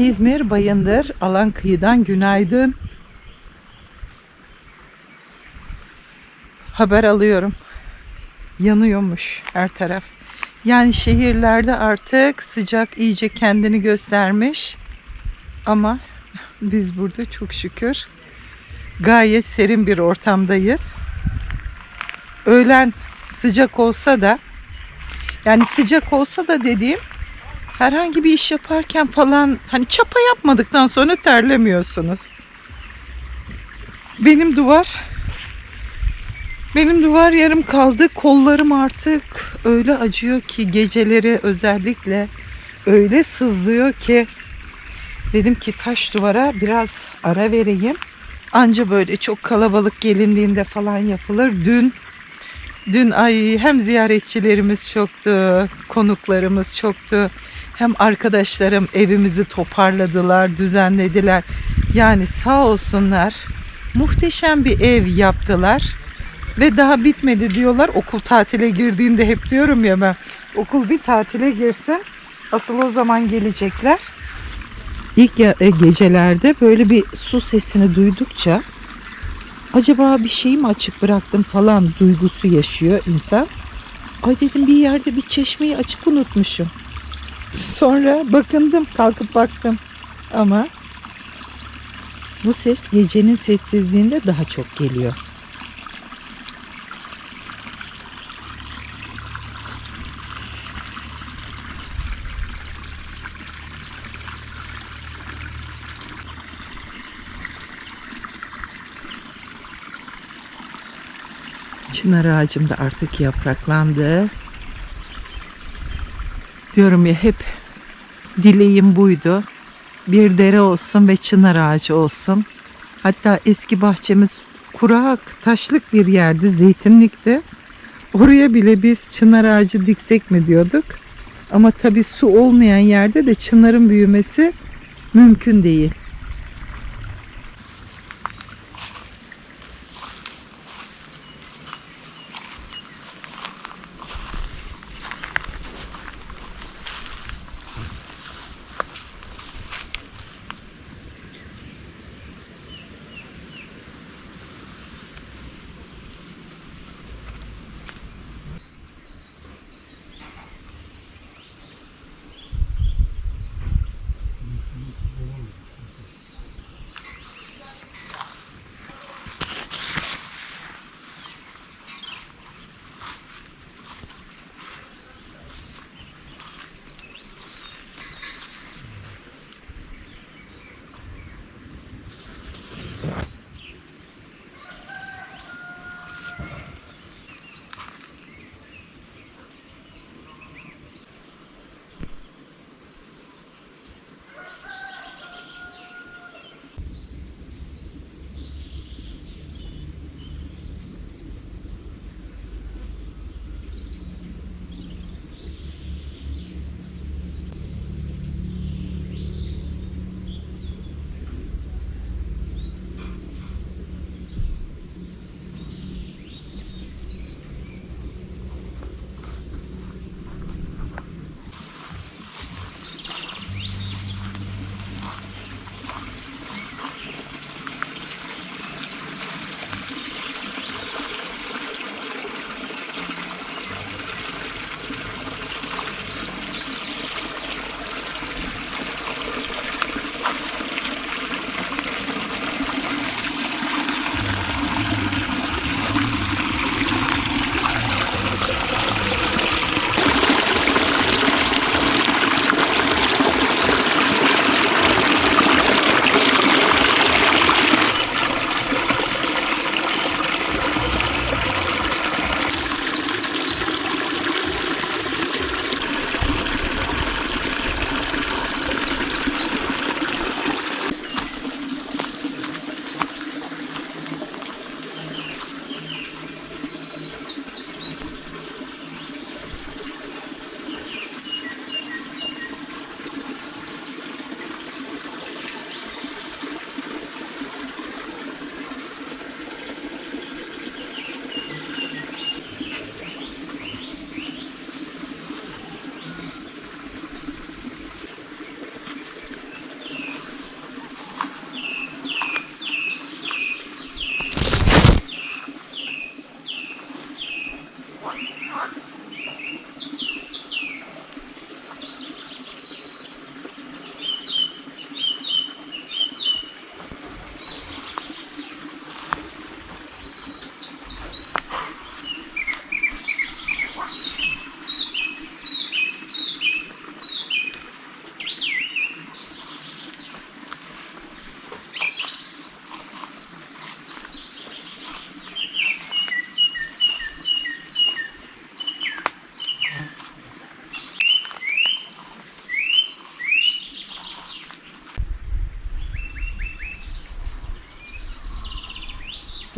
İzmir Bayındır Alan Kıyı'dan günaydın. Haber alıyorum. Yanıyormuş her taraf. Yani şehirlerde artık sıcak iyice kendini göstermiş. Ama biz burada çok şükür gayet serin bir ortamdayız. Öğlen sıcak olsa da yani sıcak olsa da dediğim herhangi bir iş yaparken falan hani çapa yapmadıktan sonra terlemiyorsunuz. Benim duvar benim duvar yarım kaldı. Kollarım artık öyle acıyor ki geceleri özellikle öyle sızlıyor ki dedim ki taş duvara biraz ara vereyim. Anca böyle çok kalabalık gelindiğinde falan yapılır. Dün dün ay hem ziyaretçilerimiz çoktu, konuklarımız çoktu. Hem arkadaşlarım evimizi toparladılar, düzenlediler. Yani sağ olsunlar. Muhteşem bir ev yaptılar. Ve daha bitmedi diyorlar. Okul tatile girdiğinde hep diyorum ya ben. Okul bir tatile girsin. Asıl o zaman gelecekler. İlk e, gecelerde böyle bir su sesini duydukça acaba bir şeyi mi açık bıraktım falan duygusu yaşıyor insan. Ay dedim bir yerde bir çeşmeyi açık unutmuşum. Sonra bakındım kalkıp baktım ama bu ses gecenin sessizliğinde daha çok geliyor. Çınar ağacım da artık yapraklandı. Diyorum ya hep dileğim buydu. Bir dere olsun ve çınar ağacı olsun. Hatta eski bahçemiz kurak, taşlık bir yerdi, zeytinlikti. Oraya bile biz çınar ağacı diksek mi diyorduk. Ama tabii su olmayan yerde de çınarın büyümesi mümkün değil.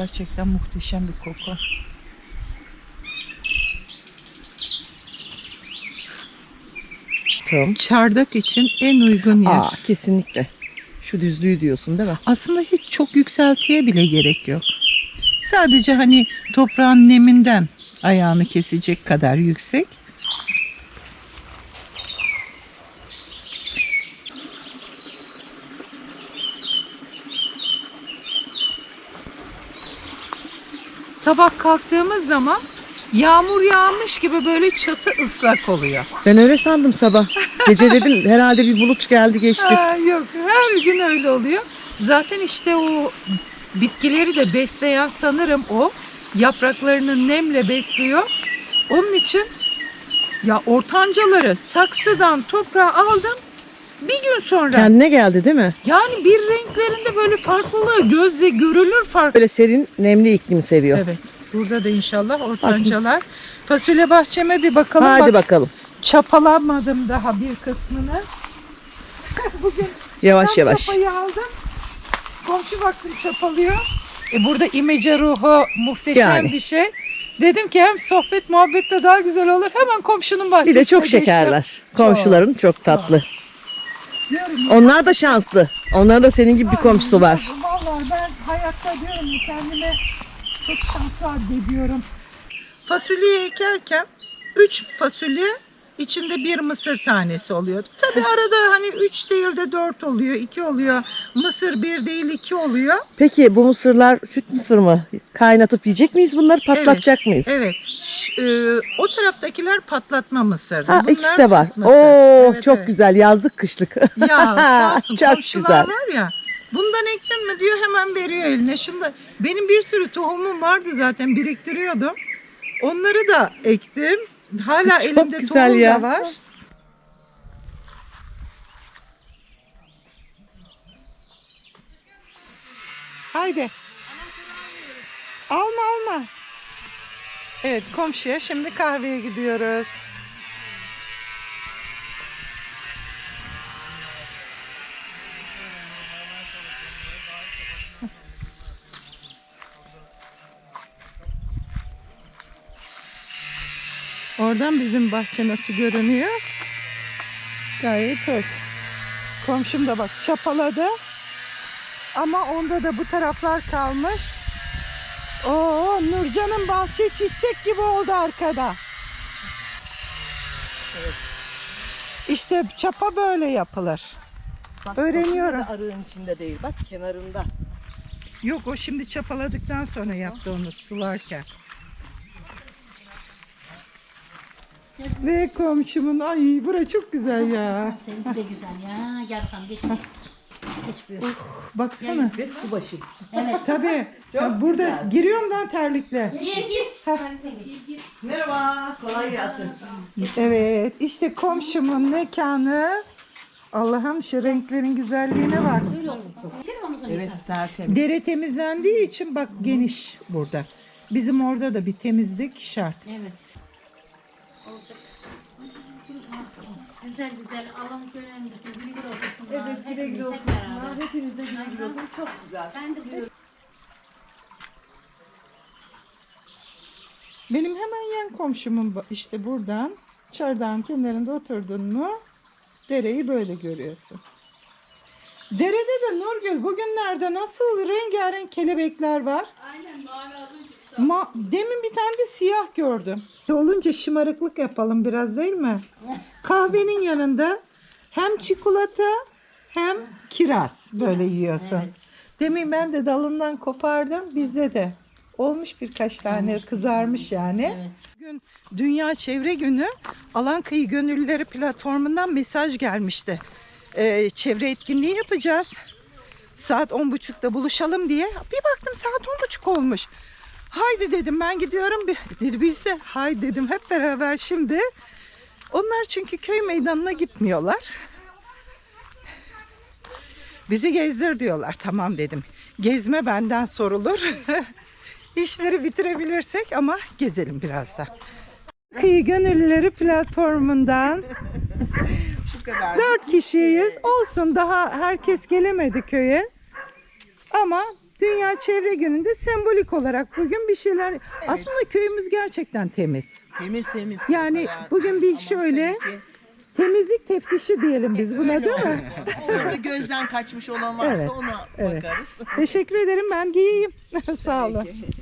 Gerçekten muhteşem bir koku. Tamam. Çardak için en uygun yer. Aa kesinlikle. Şu düzlüğü diyorsun değil mi? Aslında hiç çok yükseltiye bile gerek yok. Sadece hani toprağın neminden ayağını kesecek kadar yüksek. Sabah kalktığımız zaman yağmur yağmış gibi böyle çatı ıslak oluyor. Ben öyle sandım sabah. Gece dedim herhalde bir bulut geldi geçti. Ha, yok her gün öyle oluyor. Zaten işte o bitkileri de besleyen sanırım o. Yapraklarını nemle besliyor. Onun için ya ortancaları saksıdan toprağa aldım. Bir gün sonra Kendine geldi değil mi? yani bir renklerinde böyle farklılığı gözle görülür fark. Böyle serin nemli iklim seviyor. Evet. Burada da inşallah ortancalar. Fasulye bahçeme bir bakalım. Hadi Bak, bakalım. çapalamadım daha bir kısmını. Bugün Yavaş ben yavaş. çapayı aldım. Komşu baktım çapalıyor. E burada imece ruhu muhteşem Yani. bir şey. Dedim ki hem sohbet muhabbet de daha güzel olur. Hemen komşunun bahçesine Bir de çok geçtim. şekerler. Komşuların çok tatlı. Onlar da şanslı. Onların da senin gibi bir komşusu var. Vallahi ben hayatta diyorum ya kendime çok şanslı addediyorum. Fasulye ekerken 3 fasulye içinde bir mısır tanesi oluyor. Tabi arada hani 3 değil de 4 oluyor, 2 oluyor. Mısır 1 değil 2 oluyor. Peki bu mısırlar süt mısır mı? Kaynatıp yiyecek miyiz bunları? Patlatacak mıyız? Evet. Ş- e, o taraftakiler patlatma mısır. Ha Bunlar ikisi de var. mısır. Oo Evet, çok evet. güzel yazlık kışlık. Ya sağ olsun Çok komşular güzel. var ya. Bundan ektin mi diyor hemen veriyor eline. Şunda benim bir sürü tohumum vardı zaten biriktiriyordum. Onları da ektim. Hala Çok elimde güzel tohum ya. da var. Haydi. Alma alma. Evet komşuya şimdi kahveye gidiyoruz. Oradan bizim bahçe nasıl görünüyor? Gayet hoş. Komşum da bak çapaladı. Ama onda da bu taraflar kalmış. Oo Nurcan'ın bahçe çiçek gibi oldu arkada. İşte çapa böyle yapılır. Öğreniyorum. Arığın içinde değil. Bak kenarında. Yok o şimdi çapaladıktan sonra yaptı onu sularken. Ve komşumun ay bura çok güzel ya. Seninki de güzel ya. Bakalım geç. Geç buyur. Baksana. Ve su başı. Evet. Tabii. Ya burada giriyorum ben terlikle. Gir gir. Gir gir. Merhaba. Kolay gelsin. Evet işte komşumun mekanı. Allah'ım şu renklerin güzelliğine bak. Böyle olmasın. Evet tertemiz. Dere temizlendiği için bak geniş burada. Bizim orada da bir temizlik şart. Evet. Olacak. Güzel güzel. Allah'ın gönlünü güle güle olsunlar. Evet güle güle beraber. Hepiniz de güle güle olsun. Çok güzel. Sen de buyur. Benim hemen yan komşumun işte buradan çardağın kenarında oturdun mu dereyi böyle görüyorsun. Derede de Nurgül bugünlerde nasıl rengarenk kelebekler var. Aynen mavi az önce. Ma demin bir tane de siyah gördüm. Olunca şımarıklık yapalım biraz değil mi? Kahvenin yanında hem çikolata hem kiraz böyle yiyorsun. Evet. Demin ben de dalından kopardım bizde de. Olmuş birkaç tane kızarmış yani. Evet. Bugün Dünya Çevre Günü Alan Kıyı Gönüllüleri platformundan mesaj gelmişti. Ee, çevre etkinliği yapacağız. Saat 10.30'da buluşalım diye. Bir baktım saat 10.30 olmuş. Haydi dedim ben gidiyorum. Bir- biz de haydi dedim hep beraber şimdi. Onlar çünkü köy meydanına gitmiyorlar. Bizi gezdir diyorlar. Tamam dedim. Gezme benden sorulur. İşleri bitirebilirsek ama gezelim biraz da. Kıyı Gönüllüleri platformundan Bu kadar. dört kişiyiz. Olsun daha herkes gelemedi köye. Ama Dünya Çevre Günü'nde sembolik olarak bugün bir şeyler aslında köyümüz gerçekten temiz. Temiz temiz. Yani bugün bir şöyle temizlik teftişi diyelim biz buna değil mi? Orada gözden kaçmış olan varsa Evet, ona evet. bakarız. Teşekkür ederim ben giyeyim. Sağ olun. Peki.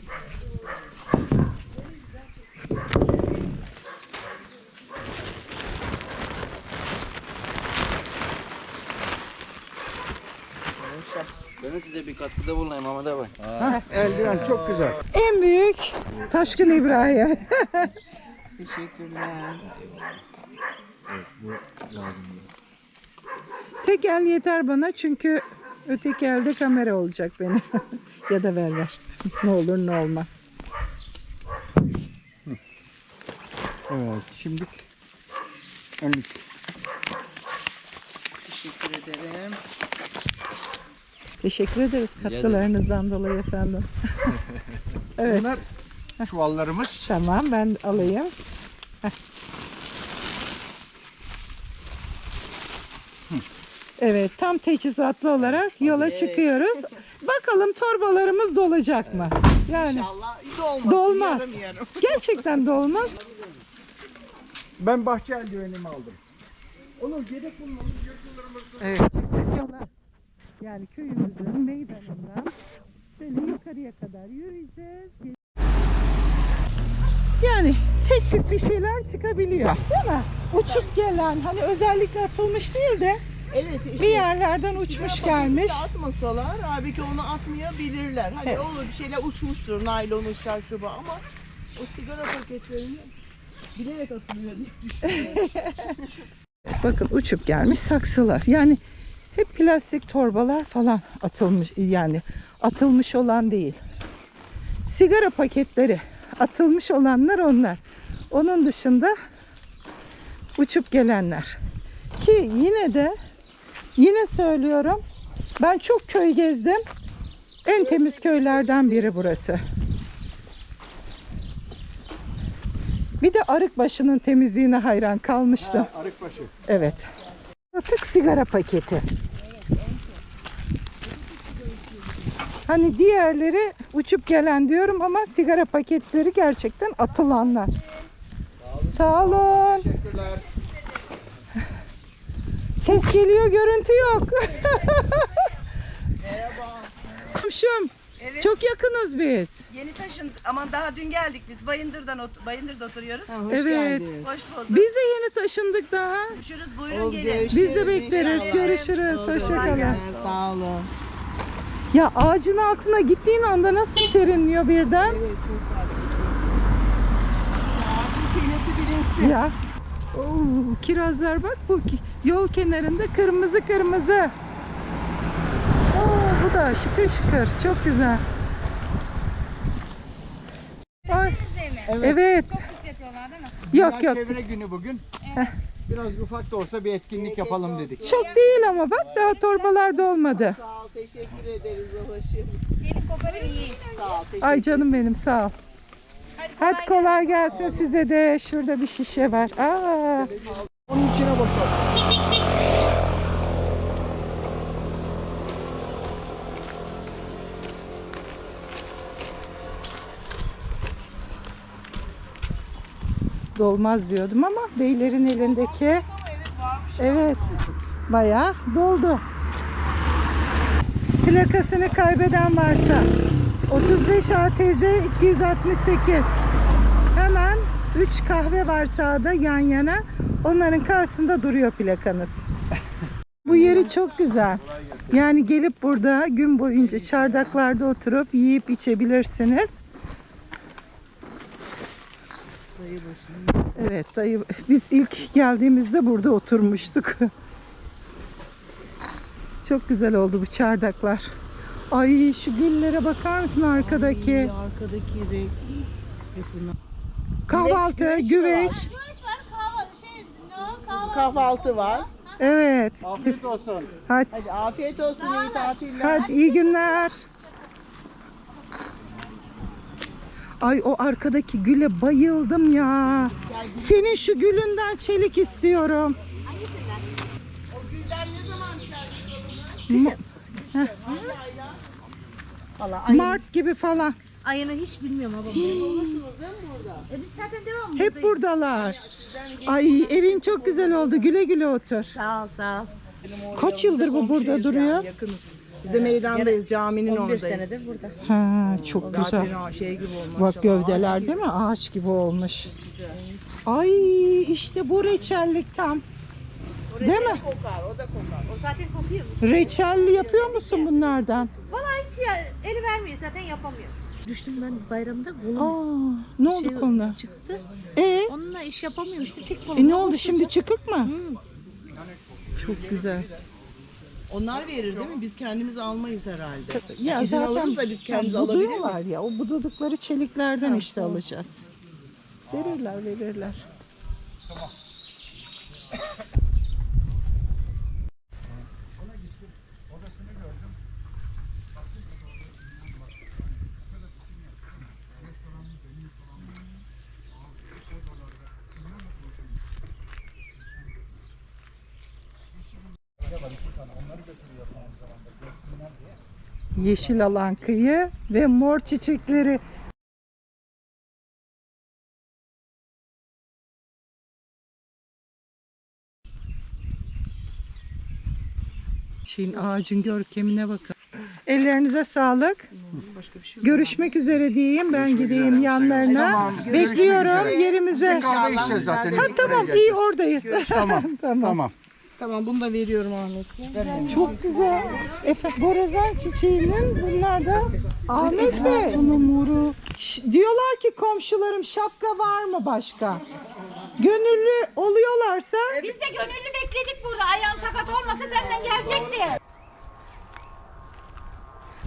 Ben de size bir katkıda bulunayım Ahmet abi. Eldiven çok güzel. En büyük Taşkın İbrahim. Teşekkürler. Tek el yeter bana çünkü öteki elde kamera olacak benim. ya da ver ver. ne olur ne olmaz. Evet, şimdi önlük. Teşekkür ederim. Teşekkür ederiz katkılarınızdan dolayı efendim. evet Bunlar çuvallarımız. tamam ben alayım. Heh. Evet tam teçhizatlı olarak yola çıkıyoruz. Bakalım torbalarımız dolacak mı? Yani İnşallah dolmaz. Dolmaz. Yarım yarım. gerçekten dolmaz. Ben bahçe eldivenimi aldım. Evet. Yola yani köyümüzün meydanından böyle yukarıya kadar yürüyeceğiz. Yani tek tük bir şeyler çıkabiliyor. Değil mi? Uçup gelen hani özellikle atılmış değil de Evet işte. bir yerlerden uçmuş gelmiş. paketi Atmasalar abi ki onu atmayabilirler. Hani Evet. olur bir şeyler uçmuştur naylon uçar şu bu ama o sigara paketlerini bilerek atılıyor diye düşünüyorum. Bakın uçup gelmiş saksılar. Yani hep plastik torbalar falan atılmış yani atılmış olan değil. Sigara paketleri atılmış olanlar onlar. Onun dışında uçup gelenler. Ki yine de yine söylüyorum ben çok köy gezdim. En temiz köylerden biri burası. Bir de Arıkbaşı'nın temizliğine hayran kalmıştım. Ha, Arıkbaşı. Evet. Atık sigara paketi. Hani diğerleri uçup gelen diyorum ama sigara paketleri gerçekten atılanlar. Sağ olun. Teşekkürler. Ses geliyor, görüntü yok. Komşum, Evet. çok yakınız biz. Yeni taşındık ama daha dün geldik biz. Bayındır'dan ot- Bayındır'da oturuyoruz. Ha, hoş Evet. geldiniz. Hoş bulduk. Biz de yeni taşındık daha. Görüşürüz. Buyurun Oldu, gelin. Biz de bekleriz. inşallah. Görüşürüz. Oldu, Hoşça kolay kalın. gelsin, Sağ olun. Ya ağacın altına gittiğin anda nasıl serinliyor birden? Evet çok ağacın kıymeti bilinsin. Ya. Oo, kirazlar bak bu ki- yol kenarında kırmızı kırmızı. Oo, bu da şıkır şıkır. Çok güzel. Ay, evet. Yok Dünya yok. Çevre günü bugün. Biraz ufak da olsa bir etkinlik yapalım dedik. Çok değil ama bak daha torbalarda olmadı. Sağ ol, teşekkür ederiz babacığım. Sağ ol, teşekkür Ay canım benim sağ ol. Hadi kolay gelsin size de. Şurada bir şişe var. Aa, Onun içine boşalt. dolmaz diyordum ama beylerin elindeki evet bayağı doldu. Plakasını kaybeden varsa 35 ATZ 268 hemen 3 kahve var sağda yan yana onların karşısında duruyor plakanız. Bu yeri çok güzel. Yani gelip burada gün boyunca çardaklarda oturup yiyip içebilirsiniz. Evet dayı biz ilk geldiğimizde burada oturmuştuk. Çok güzel oldu bu çardaklar. Ay şu güllere bakar mısın arkadaki? Ay, arkadaki renk. Kahvaltı, güveç mi güveç. var? Kahvaltı var. Evet. Afiyet olsun. Hadi, Hadi afiyet olsun, iyi tatiller. hadi iyi günler. Ay o arkadaki güle bayıldım ya. Senin şu gülünden çelik istiyorum. Valla ayını, Mart gibi falan. ayını hiç bilmiyorum ama. Olursunuz değil mi burada? E biz zaten devam Hep buradalar. Ay evin çok güzel oldu. Güle güle otur. Sağ ol sağ ol. Kaç yıldır bu burada duruyor? Yakınız. Biz de meydandayız, caminin 11 oradayız. senedir burada. Ha, çok güzel. Zaten o şey gibi olmuş. Bak gövdeler değil mi? Ağaç gibi olmuş. Ay işte bu reçellik tam. Değil mi? Kokar, o da kokar. O zaten kokuyor. Reçelli yapıyor musun bunlardan? Valla hiç ya, eli vermiyor zaten yapamıyor. Düştüm ben bayramda kolum Aa, ne oldu şey koluna? çıktı. E, Onunla iş yapamıyorum işte tek kolum. e ne oldu şimdi çıkık mı? Çok güzel. Onlar verir değil mi? Biz kendimiz almayız herhalde. Ya İzin alırız da biz kendimiz ya alabilir buduyorlar ya. O budadıkları çeliklerden işte alacağız. Verirler verirler. Yeşil alan kıyı ve mor çiçekleri. Şeyin ağacın görkemine bakın. Ellerinize sağlık. Görüşmek üzere diyeyim. Ben gideyim yanlarına. Bekliyorum yerimize. Kahve içeceğiz zaten. Ha, tamam iyi oradayız. Tamam. tamam. Tamam. Tamam bunu da veriyorum Ahmet. Çok güzel. Efe, borazan çiçeğinin bunlar da Ahmet Bey. Ş- Diyorlar ki komşularım şapka var mı başka? Gönüllü oluyorlarsa Biz de gönüllü bekledik burada. Ayağın sakat olmasa senden gelecekti.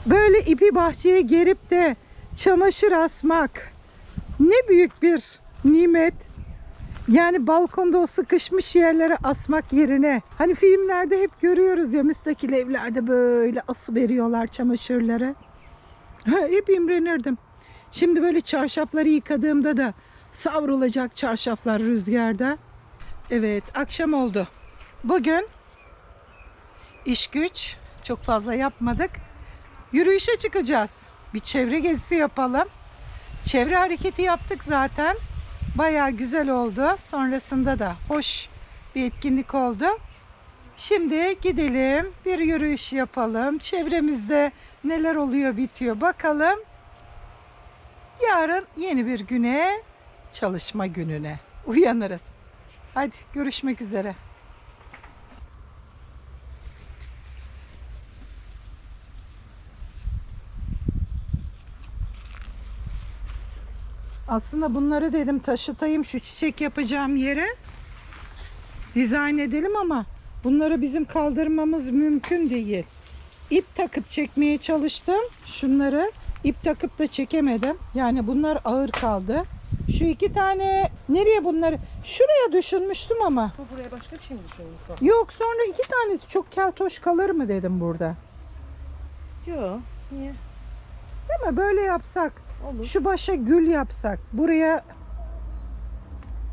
böyle ipi bahçeye gerip de çamaşır asmak ne büyük bir nimet. Yani balkonda o sıkışmış yerlere asmak yerine hani filmlerde hep görüyoruz ya müstakil evlerde böyle ası veriyorlar çamaşırları. Ha, hep imrenirdim. Şimdi böyle çarşafları yıkadığımda da savrulacak çarşaflar rüzgarda. Evet akşam oldu. Bugün iş güç çok fazla yapmadık. Yürüyüşe çıkacağız. Bir çevre gezisi yapalım. Çevre hareketi yaptık zaten. Bayağı güzel oldu. Sonrasında da hoş bir etkinlik oldu. Şimdi gidelim bir yürüyüş yapalım. Çevremizde neler oluyor bitiyor bakalım. Yarın yeni bir güne, çalışma gününe uyanırız. Hadi görüşmek üzere. Aslında bunları dedim taşıtayım şu çiçek yapacağım yere. Dizayn edelim ama bunları bizim kaldırmamız mümkün değil. İp takıp çekmeye çalıştım şunları. İp takıp da çekemedim. Yani bunlar ağır kaldı. Şu iki tane nereye bunları? Şuraya düşünmüştüm ama. Buraya başka bir şey mi düşünüyorsun? Yok sonra iki tanesi çok keltoş kalır mı dedim burada. Yok. Niye? Değil mi? Böyle yapsak. Olur. Şu başa gül yapsak. Buraya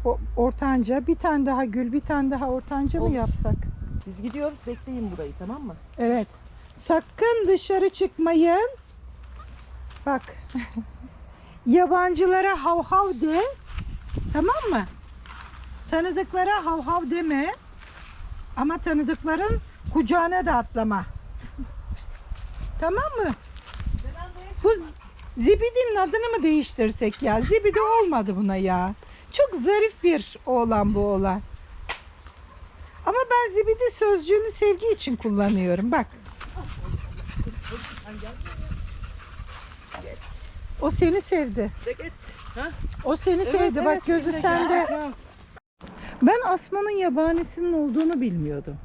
o, ortanca bir tane daha gül bir tane daha ortanca mı Olur. yapsak? Biz gidiyoruz. Bekleyin burayı tamam mı? Evet. Sakın dışarı çıkmayın. Bak. Yabancılara hav hav de. Tamam mı? Tanıdıklara hav hav deme. Ama tanıdıkların kucağına da atlama. tamam mı? Zibidi'nin adını mı değiştirsek ya? Zibidi olmadı buna ya. Çok zarif bir oğlan bu oğlan. Ama ben zibidi sözcüğünü sevgi için kullanıyorum. Bak. O seni sevdi. O seni sevdi. Bak gözü sende. Ben asmanın yabanisinin olduğunu bilmiyordum.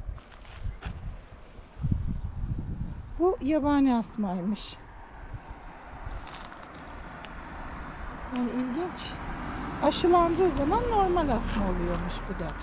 Bu yabani asmaymış. Yani ilginç. Aşılandığı zaman normal asma oluyormuş bu da.